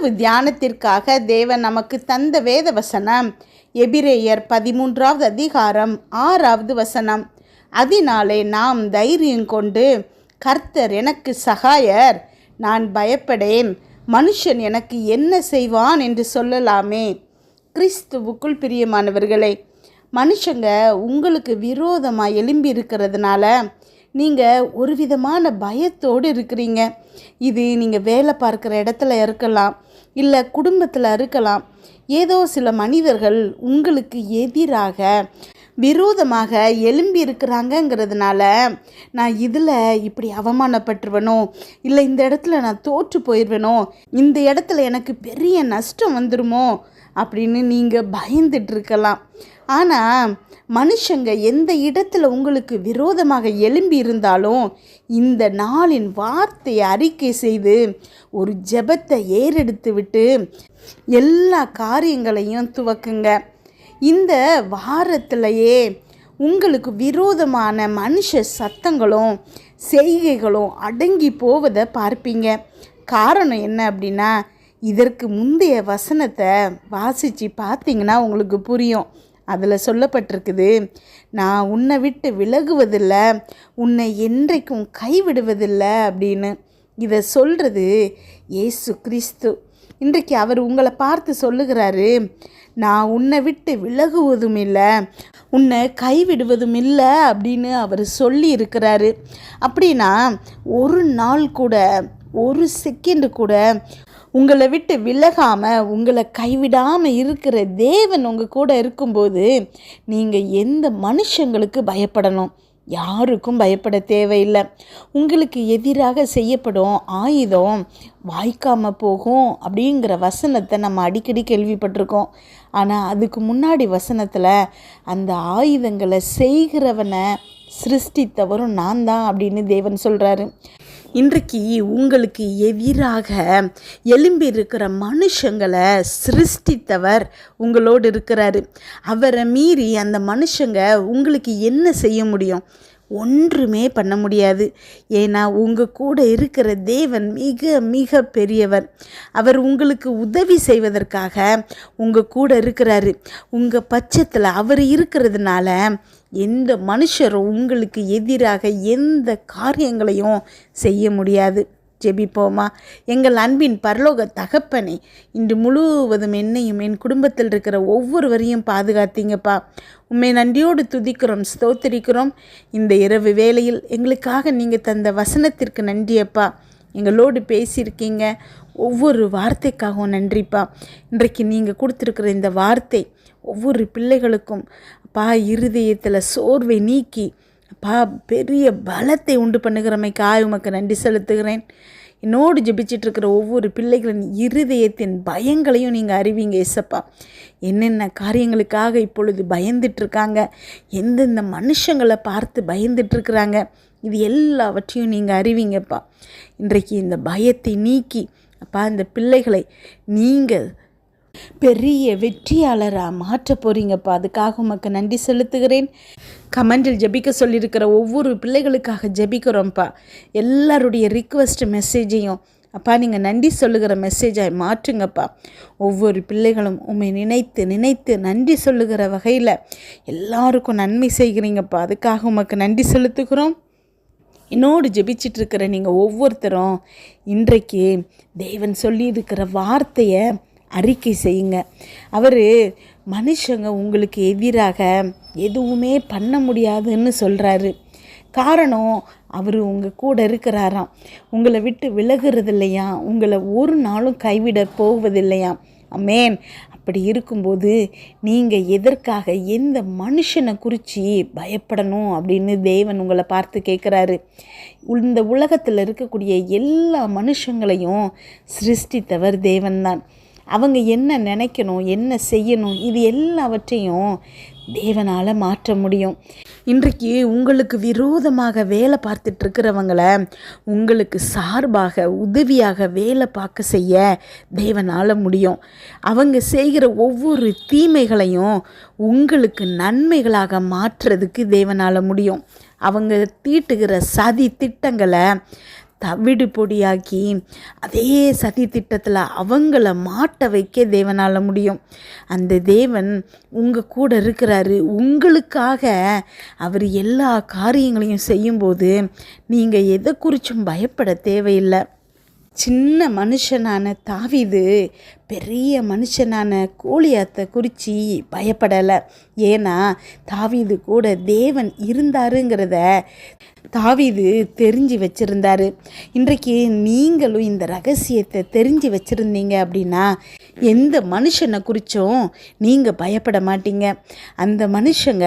இரவு தியானத்திற்காக தேவன் நமக்கு தந்த வேத வசனம். எபிரேயர் பதிமூன்றாவது அதிகாரம் ஆறாவது வசனம். அதனாலே நாம் தைரியம் கொண்டு கர்த்தர் எனக்கு சகாயர். நான் பயப்படேன். மனுஷன் எனக்கு என்ன செய்வான் என்று சொல்லலாமே. கிறிஸ்துவுக்குள் பிரியமானவர்களே மனுஷங்க உங்களுக்கு விரோதமாக எழும்பி இருக்கிறதுனால நீங்கள் ஒரு விதமான பயத்தோடு இருக்கிறீங்க. இது நீங்கள் வேலை பார்க்குற இடத்துல இருக்கலாம். இல்லை குடும்பத்தில் இருக்கலாம். ஏதோ சில மனிதர்கள் உங்களுக்கு எதிராக விரோதமாக எழும்பி இருக்கிறாங்கங்கிறதுனால நான் இதில் இப்படி அவமானப்பட்டுருவேனோ? இல்லை இந்த இடத்துல நான் தோற்று போயிடுவேனோ இந்த இடத்துல எனக்கு பெரிய நஷ்டம் வந்துருமோ? அப்படின்னு நீங்கள் பயந்துட்டு இருக்கலாம் ஆனால் மனுஷங்க எந்த இடத்துல உங்களுக்கு விரோதமாக எழும்பி இருந்தாலும் இந்த நாளின் வார்த்தையை அறிக்கை செய்து ஒரு ஜெபத்தை ஏறெடுத்து விட்டு எல்லா காரியங்களையும் துவக்குங்க. இந்த வாரத்திலேயே உங்களுக்கு விரோதமான மனுஷ சத்தங்களும் செய்கைகளும் அடங்கி போவதை பார்ப்பீங்க. காரணம் என்ன அப்படின்னா இதற்கு முந்தைய வசனத்தை வாசித்து பார்த்தீங்கன்னா உங்களுக்கு புரியும். அதில் சொல்லப்பட்டிருக்குது நான் உன்னை விட்டு விலகுவதில்லை உன்னை என்றைக்கும் கைவிடுவதில்லை அப்படின்னு. இதை சொல்கிறது ஏசு கிறிஸ்து. இன்றைக்கு அவர் உங்களை பார்த்து சொல்லுகிறாரு நான் உன்னை விட்டு விலகுவதும் இல்லை உன்னை கைவிடுவதும் இல்லை அப்படின்னு அவர் சொல்லி இருக்கிறாரு. அப்படின்னா ஒரு நாள் கூட ஒரு செகண்டு கூட உங்களை விட்டு விலகாமல் உங்களை கைவிடாமல் இருக்கிற தேவன் உங்கள் கூட இருக்கும்போது நீங்கள் எந்த மனுஷங்களுக்கு பயப்படணும்? யாருக்கும் பயப்பட தேவையில்லை. உங்களுக்கு எதிராக செய்யப்படும் ஆயுதம் வாய்க்காமல் போகும் அப்படிங்கிற வசனத்தை நம்ம அடிக்கடி கேள்விப்பட்டிருக்கோம். ஆனால் அதுக்கு முன்னாடி வசனத்தில் அந்த ஆயுதங்களை செய்கிறவனை சிருஷ்டித்தவரும் நான் தான் அப்படின்னு தேவன் சொல்கிறாரு இன்றைக்கு உங்களுக்கு எதிராக எழும்பி இருக்கிற மனுஷங்களை சிருஷ்டித்தவர் உங்களோடு இருக்கிறாரு. அவரை மீறி அந்த மனுஷங்க உங்களுக்கு என்ன செய்ய முடியும்? ஒன்றுமே பண்ண முடியாது. ஏன்னா உங்கள் கூட இருக்கிற தேவன் மிக மிக பெரியவர். அவர் உங்களுக்கு உதவி செய்வதற்காக உங்கள் கூட இருக்கிறாரு. உங்கள் பட்சத்தில் அவர் இருக்கிறதுனால எந்த மனுஷரும் உங்களுக்கு எதிராக எந்த காரியங்களையும் செய்ய முடியாது. ஜெபிப்போமா? எங்கள் அன்பின் பரலோக தகப்பனே இன்று முழுவதும் என்னையும் என் குடும்பத்தில் இருக்கிற ஒவ்வொருவரையும் பாதுகாத்தீங்கப்பா. உண்மை நன்றியோடு துதிக்கிறோம் ஸ்தோத்திரிக்கிறோம். இந்த இரவு வேளையில் எங்களுக்காக நீங்கள் தந்த வசனத்திற்கு நன்றியப்பா. எங்களோடு பேசியிருக்கீங்க. ஒவ்வொரு வார்த்தைக்காகவும் நன்றிப்பா. இன்றைக்கு நீங்கள் கொடுத்துருக்குற இந்த வார்த்தை ஒவ்வொரு பிள்ளைகளுக்கும் அப்பா இருதயத்தில் சோர்வை நீக்கி அப்பா பெரிய பலத்தை உண்டு பண்ணுகிறமைக்காக உமக்கு நன்றி செலுத்துகிறேன். என்னோடு ஜெபிச்சிட்ருக்கிற ஒவ்வொரு பிள்ளைகளின் இருதயத்தின் பயங்களையும் நீங்கள் அறிவீங்க இசப்பா என்னென்ன காரியங்களுக்காக இப்பொழுது பயந்துட்டுருக்காங்க? எந்தெந்த மனுஷங்களை பார்த்து பயந்துட்டுருக்குறாங்க? இது எல்லாவற்றையும் நீங்கள் அறிவீங்கப்பா. இன்றைக்கு இந்த பயத்தை நீக்கி அப்பா இந்த பிள்ளைகளை நீங்கள் பெரிய வெற்றியாளராக மாற்ற போகிறீங்கப்பா அதுக்காக உமக்கு நன்றி செலுத்துகிறேன். கமெண்டில் ஜெபிக்க சொல்லியிருக்கிற ஒவ்வொரு பிள்ளைகளுக்காக ஜெபிக்கிறோம்ப்பா. எல்லாருடைய ரிக்வெஸ்ட் மெசேஜையும் அப்பா நீங்கள் நன்றி சொல்லுகிற மெசேஜாக மாற்றுங்கப்பா. ஒவ்வொரு பிள்ளைகளும் உண்மை நினைத்து நினைத்து நன்றி சொல்லுகிற வகையில் எல்லாருக்கும் நன்மை செய்கிறீங்கப்பா. அதுக்காக உமக்கு நன்றி செலுத்துகிறோம். என்னோடு ஜெபிச்சிட்ருக்கிற நீங்கள் ஒவ்வொருத்தரும் இன்றைக்கு தேவன் சொல்லியிருக்கிற வார்த்தையை அறிக்கை செய்யுங்க. அவர் மனுஷங்க உங்களுக்கு எதிராக எதுவுமே பண்ண முடியாதுன்னு சொல்கிறாரு காரணம் அவர் உங்கள் கூட இருக்கிறாராம். உங்களை விட்டு விலகிறது இல்லையா உங்களை ஒரு நாளும் கைவிட போவதில்லையாம் அமேன். அப்படி இருக்கும்போது நீங்கள் எதற்காக எந்த மனுஷனை குறித்து பயப்படணும் அப்படின்னு தேவன் உங்களை பார்த்து கேட்குறாரு. இந்த உலகத்தில் இருக்கக்கூடிய எல்லா மனுஷங்களையும் சிருஷ்டித்தவர் தேவன்தான். அவங்க என்ன நினைக்கணும் என்ன செய்யணும் இது எல்லாவற்றையும் தேவனால் மாற்ற முடியும். இன்றைக்கு உங்களுக்கு விரோதமாக வேலை பார்த்துட்டு இருக்கிறவங்கள உங்களுக்கு சார்பாக உதவியாக வேலை பார்க்க செய்ய தேவனால் முடியும். அவங்க செய்கிற ஒவ்வொரு தீமைகளையும் உங்களுக்கு நன்மைகளாக மாற்றுறதுக்கு தேவனால் முடியும். அவங்க தீட்டுகிற சதி திட்டங்களை தவிடு பொடியாக்கி அதே சதி திட்டத்தில் அவங்கள மாட்ட வைக்க தேவனால் முடியும். அந்த தேவன் உங்கள் கூட இருக்கிறாரு. உங்களுக்காக அவர் எல்லா காரியங்களையும் செய்யும்போது நீங்கள் எதை குறித்தும் பயப்பட தேவையில்லை. சின்ன மனுஷனான தாவிது பெரிய மனுஷனான கோழியாத்தை குறித்து பயப்படலை. ஏன்னா தாவீது கூட தேவன் இருந்தாருங்கிறத தாவிது தெரிஞ்சு வச்சுருந்தாரு. இன்றைக்கு நீங்களும் இந்த ரகசியத்தை தெரிஞ்சு வச்சுருந்தீங்க அப்படின்னா எந்த மனுஷனை குறித்தும் நீங்கள் பயப்பட மாட்டீங்க. அந்த மனுஷங்க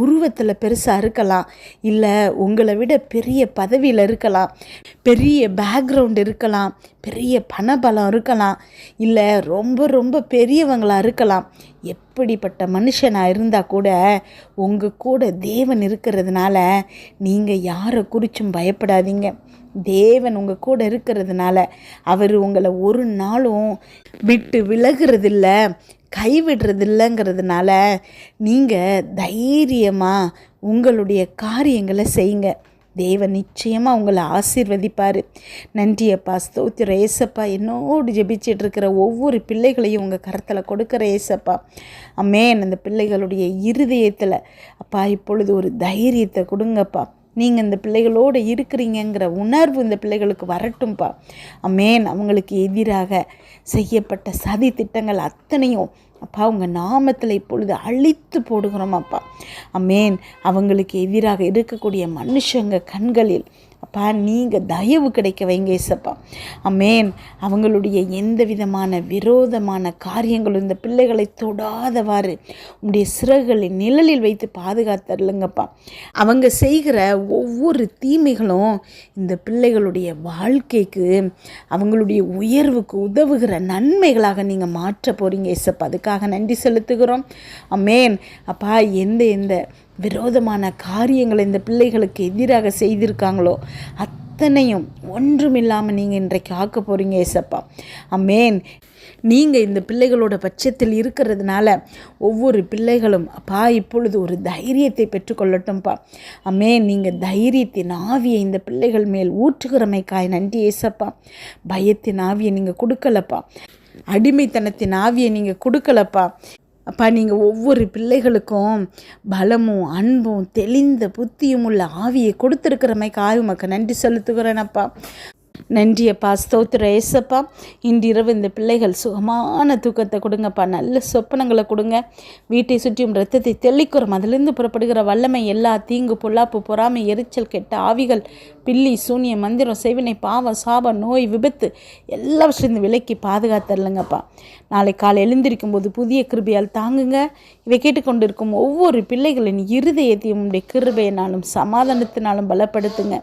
உருவத்தில் பெருசாக இருக்கலாம். இல்லை உங்களை விட பெரிய பதவியில் இருக்கலாம். பெரிய பேக்ரவுண்ட் இருக்கலாம். பெரிய பணபலம் இருக்கலாம். இல்லை ரொம்ப ரொம்ப பெரியவங்களாக இருக்கலாம். எப்படிப்பட்ட மனுஷனாக இருந்தால் கூட உங்கள் கூட தேவன் இருக்கிறதுனால நீங்கள் யாரை குறித்தும் பயப்படாதீங்க. தேவன் உங்கள் கூட இருக்கிறதுனால அவர் உங்களை ஒரு நாளும் விட்டு விலகிறதில்ல கைவிடுறதில்லைங்கிறதுனால நீங்கள் தைரியமாக உங்களுடைய காரியங்களை செய்யுங்க. தேவன் நிச்சயமாக உங்களை ஆசீர்வதிப்பார். நன்றி அப்பா ஸ்தோத்திர ஏசப்பா என்னோடு ஜெபிச்சிட்டு இருக்கிற ஒவ்வொரு பிள்ளைகளையும் உங்கள் கரத்தில் கொடுக்குற ஏசப்பா. அம்மேன் அந்த பிள்ளைகளுடைய இருதயத்தில் அப்பா இப்பொழுது ஒரு தைரியத்தை கொடுங்கப்பா. நீங்கள் இந்த பிள்ளைகளோடு இருக்கிறீங்கங்கிற உணர்வு இந்த பிள்ளைகளுக்கு வரட்டும்ப்பா அமேன் அவங்களுக்கு எதிராக செய்யப்பட்ட சதி திட்டங்கள் அத்தனையும் அப்பா உங்கள் நாமத்தில் இப்பொழுது அழித்து போடுகிறோம் அப்பா. அமேன் அவங்களுக்கு எதிராக இருக்கக்கூடிய மனுஷங்க கண்களில் அப்பா நீங்கள் தயவு கிடைக்க வைங்க ஏசப்பா. அம்மேன் அவங்களுடைய எந்த விதமான விரோதமான காரியங்களும் இந்த பிள்ளைகளை தொடாதவாறு உங்களுடைய சிறகுகளை நிழலில் வைத்து பாதுகாத்தருளுங்கப்பா. அவங்க செய்கிற ஒவ்வொரு தீமைகளும் இந்த பிள்ளைகளுடைய வாழ்க்கைக்கு அவங்களுடைய உயர்வுக்கு உதவுகிற நன்மைகளாக நீங்கள் மாற்ற போகிறீங்க ஏசப்பா. அதுக்காக நன்றி செலுத்துகிறோம். அம்மேன் அப்பா எந்த எந்த விரோதமான காரியங்களை இந்த பிள்ளைகளுக்கு எதிராக செய்திருக்காங்களோ அத்தனையும் ஒன்றும் இல்லாமல் நீங்கள் இன்றைக்கு ஆக்க போகிறீங்க ஏசப்பா. அம்மேன் நீங்கள் இந்த பிள்ளைகளோட பட்சத்தில் இருக்கிறதுனால ஒவ்வொரு பிள்ளைகளும் அப்பா இப்பொழுது ஒரு தைரியத்தை பெற்றுக்கொள்ளட்டும்ப்பா அம்மே நீங்கள் தைரியத்தின் ஆவியை இந்த பிள்ளைகள் மேல் ஊற்றுகிறமைக்காய். நன்றி ஏசப்பா. பயத்தின் ஆவியை நீங்கள் கொடுக்கலப்பா. அடிமைத்தனத்தின் ஆவியை நீங்கள் கொடுக்கலப்பா. அப்பா நீங்கள் ஒவ்வொரு பிள்ளைகளுக்கும் பலமும் அன்பும் தெளிந்த புத்தியும் உள்ள ஆவியை கொடுத்துருக்கிறமைக்கு மக்கள் நன்றி செலுத்துகிறேனப்பா நன்றி அப்பா. ஸ்தோத்திர ஏசப்பா. இன்றிரவு இந்த பிள்ளைகள் சுகமான தூக்கத்தை கொடுங்கப்பா. நல்ல சொப்பனங்களை கொடுங்க. வீட்டை சுற்றியும் ரத்தத்தை தெளிக்கிறோம். அதிலிருந்து புறப்படுகிற வல்லமை எல்லா தீங்கு பொல்லாப்பு பொறாமை எரிச்சல் கெட்ட ஆவிகள் பில்லி சூனிய மந்திரம் செய்வினை பாவம் சாபம் நோய் விபத்து எல்லாவற்றிலிருந்து விலைக்கு பாதுகாத்தரலங்கப்பா நாளை காலை எழுந்திருக்கும் போது புதிய கிருபையால் தாங்குங்க. இவை கேட்டுக்கொண்டிருக்கும் ஒவ்வொரு பிள்ளைகளின் இருதயத்தையும் உடைய கிருபையினாலும் சமாதானத்தினாலும் பலப்படுத்துங்க.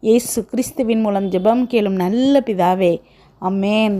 இயேசு கிறிஸ்துவின் மூலம் ஜெபம் கேளும் நல்ல பிதாவே. அம்மேன்